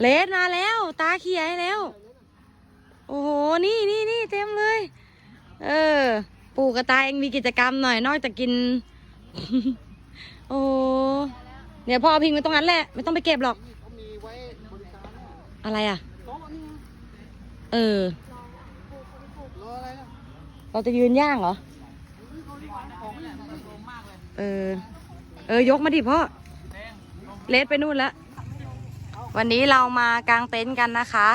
เลสมาแล้ว ตาเขียให้แล้ว โอ้โห นี่นี่นี่เต็มเลย เออ ปู่กระตายเองมีกิจกรรมหน่อย นอกจากกิน โอ้เนี่ยพ่อพิงไว้ตรงนั้นแหละ ไม่ต้องไปเก็บหรอก อะไรอะ เออ เราจะยืนย่างเหรอ เออ เออยกมาดิพ่อ เลสไปนู่นแล้ววันนี้เรามากางเต็นท์กันนะคะ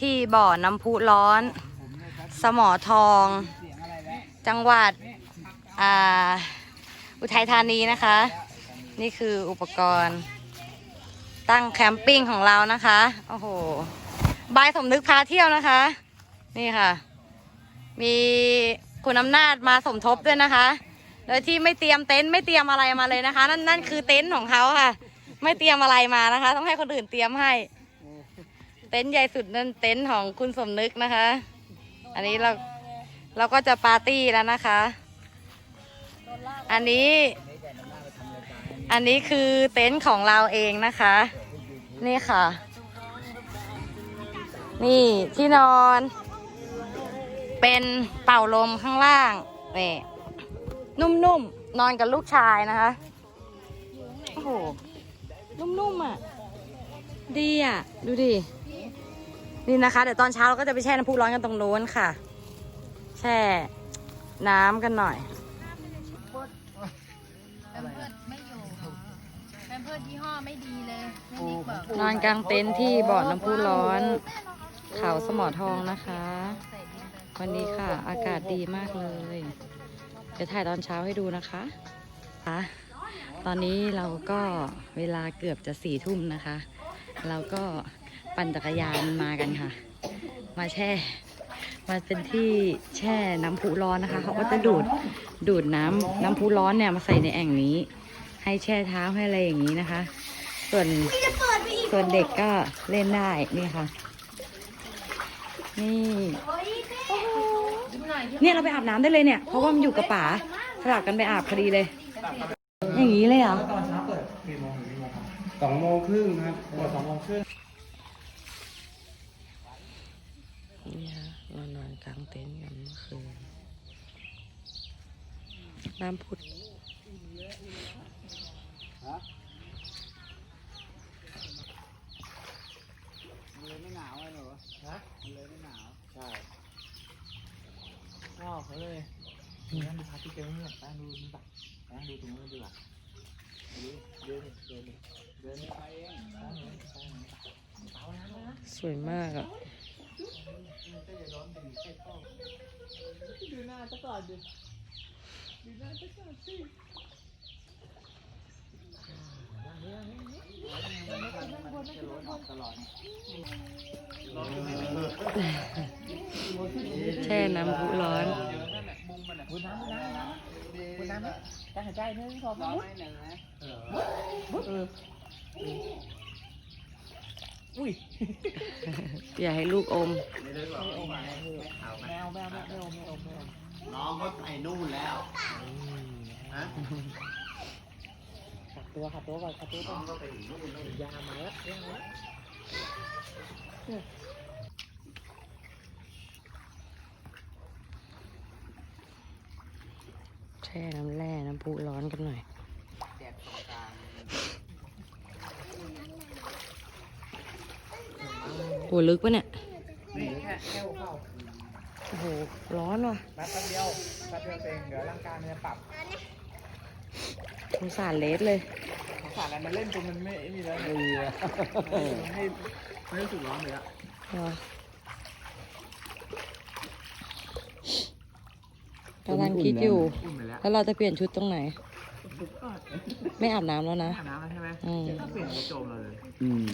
ที่บ่อน้ำพุร้อน สมอทอง จังหวัดอุทัยธานีนะคะ นี่คืออุปกรณ์ ตั้งแคมปิ้งของเรานะคะ โอ้โหบายสมนึกพาเที่ยวนะคะ นี่ค่ะ มีคุณอำนาจมาสมทบด้วยนะคะ โดยที่ไม่เตรียมเต็นท์ไม่เตรียมอะไรมาเลยนะคะ นั่นนั่นคือเต็นท์ของเขาค่ะ ไม่เตรียมอะไรมานะคะ ต้องให้คนอื่นเตรียมให้ เต็นท์ใหญ่สุดนั่นเต็นท์ของคุณสมนึกนะคะ อันนี้เราเราก็จะปาร์ตี้แล้วนะคะ อันนี้ อันนี้คือเต็นท์ของเราเองนะคะ นี่ค่ะ นี่ที่นอน เป็นเป่าลมข้างล่างนี่นุ่มๆนอนกับลูกชายนะคะ โอ้โห นุ่มๆอะ ดีอะ ดูดิ นี่นะคะ เดี๋ยวตอนเช้าเราก็จะไปแช่น้ำพุร้อนกันตรงโน้นค่ะ แช่น้ำกันหน่อยแพมเพิร์ดไม่อยู่แพมเพิร์ดยี่ห้อไม่ดีเลยแม่นิกบอกนอนกลางเต็นท์ที่บ่อน้ำพุร้อน เขาสมอทองนะคะใส่ดินไปวันนี้ค่ะ อากาศดีมากเลย เดี๋ยวถ่ายตอนเช้าให้ดูนะคะค่ะ ตอนนี้เราก็เวลาเกือบจะสี่ทุ่มนะคะ เราก็ปั่นจักรยานมากันค่ะ มาแช่มาเป็นที่แช่น้ำพุร้อนนะคะ เขาก็จะดูดดูดน้ำน้ำพุร้อนเนี่ยมาใส่ในแอ่งนี้ ให้แช่เท้าให้อะไรอย่างนี้นะคะ ส่วนส่วนเด็กก็เล่นได้นี่ค่ะ นี่เนี่ยเราไปอาบน้ำได้เลยเนี่ย เพราะว่ามันอยู่กับป๋าสลับกันไปอาบพอดีเลย อย่างนี้เลยเหรอสองโมงครึ่งครับเปิดสองโมงครึ่ง นี่ค่ะเรานอนกลางเต็นท์กันเมื่อคืนน้ำพุดเลยไม่หนาวไอ้หนูฮะมันเลยไม่หนาว ใช่ชอบเขาเลยนั่งดูพาร์ตี้เกมเนี่ยนั่งดูนี่ปะ นั่งดูตรงนู้นดีกว่าเดินเดินเดินไปเองนั่งเดินไปเองเท้าน้ำนะสวยมากอะดูหน้าซะก่อนดิดูหน้าซะก่อนสิแช่น้ำพุร้อน บุญน้ำบุญน้ำบุญน้ำการหายใจนึงสองสามหนึ่งนะเอออุ้ยอย่าให้ลูกอมแมวแมวแมวแมวแมวแมวน้องเขาไปนู่นแล้วฮะขัดตัวขัดตัวก่อนขัดตัวก่อนน้องก็ไปถึงนู่นนู่นยามาแล้วยามาแล้วแช่น้ำแร่ น้ำพุร้อนกันหน่อยแดดตรงกลางหัวลึกปะเนี่ยนี่แค่แค่หัวเข่าโอ้โห ร้อนว่ะแป๊บเดียวแป๊บเดียวเองเดี๋ยวร่างกายมันจะปรับสงสารเลสเลยสงสารอะไรมันเล่นจนมันไม่นี่แล้วเลยมันไม่ไม่รู้สึกร้อนเลยอะ กำลังคิดอยู่ อุ่นไปแล้วแล้วเราจะเปลี่ยนชุดตรงไหน ไม่อาบน้ำแล้วนะ อาบน้ำแล้วใช่ไหมอืม ก็เปลี่ยนกระโจมเราเลย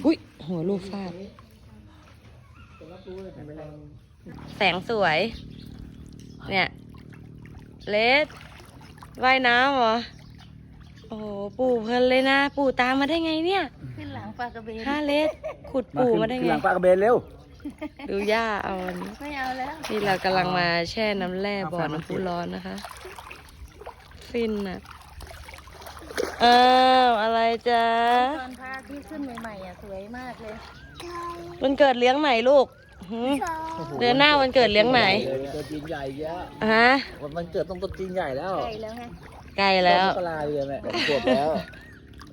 อุ้ยหัวลูกฟาด แสงสวย เนี่ย เลสว่ายน้ำเหรอ โอ้โหปู่เพลินเลยนะ ปู่ตามมาได้ไงเนี่ย ขึ้นหลังปลากระเบนฮาเลสขุดปู่มาได้ไง หลังปลากระเบนเร็ว ดูย่าเอาอันนี้ไม่เอาแล้ว นี่เรากำลังมาแช่น้ำแร่บ่อน้ำพุร้อนนะคะ ฟินนะเออ้าวอะไรจ๊ะ ตอนพระที่ขึ้นใหม่ๆอะสวยมากเลยวันเกิดเลี้ยงไหนลูกหืมเดือนหน้าวันเกิดเลี้ยงไหนตัวจีนใหญ่เยอะฮะ วันมันเกิดต้องตัวจีนใหญ่แล้วใกล้แล้วไงใกล้แล้วมกราเดือนแหละขวบแล้ว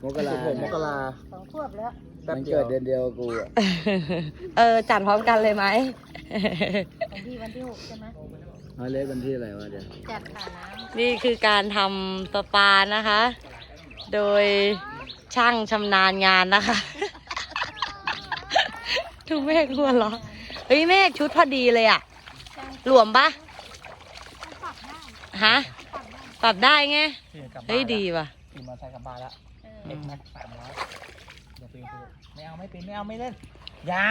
มกราผมมกราสองขวบแล้วมันเกิดเดือนเดียวกูอะเออ จัดพร้อมกันเลยไหมของพี่วันที่หกใช่ไหมมาเล็กวันที่อะไรวะเดี๋ยวจัดขาน้นี่คือการทำประปานะคะ โดยช่างชำนาญงานนะคะดูเมฆหัวเหรอ เฮ้ยเมฆชุดพอดีเลยอะหลวมปะฮะ ปรับได้ไง เฮ้ยดีว่ะขี่มาใส่กลับบ้านแล้วำ เอ็กแม็กสามร้อยเดี๋ยวไปดูไม่เอาไม่เป็นไม่เอาไม่เล่นอย่า